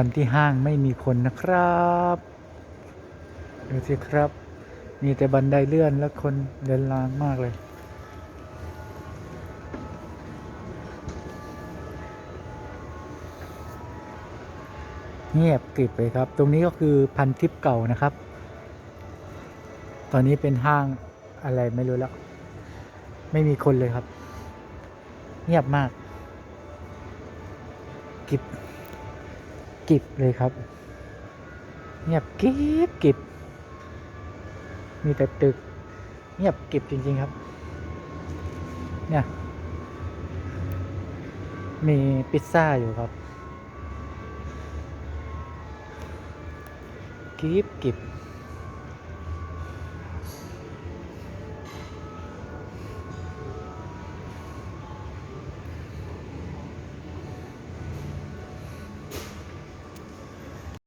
วันที่ห้างไม่มีคนนะครับดูสิครับ มีแต่บันไดเลื่อนและคนเดินลางมากเลย เงียบกริบเลยครับ ตรงนี้ก็คือพันทิปเก่านะครับ ตอนนี้เป็นห้างอะไรไม่รู้แล้ว ไม่มีคนเลยครับ เงียบมากกริบ กิบเลยครับ เงียบกิบกิบมีแต่ตึก เงียบกิบจริง ๆครับ เนี่ย มีพิซซ่าอยู่ครับ กิบกิบ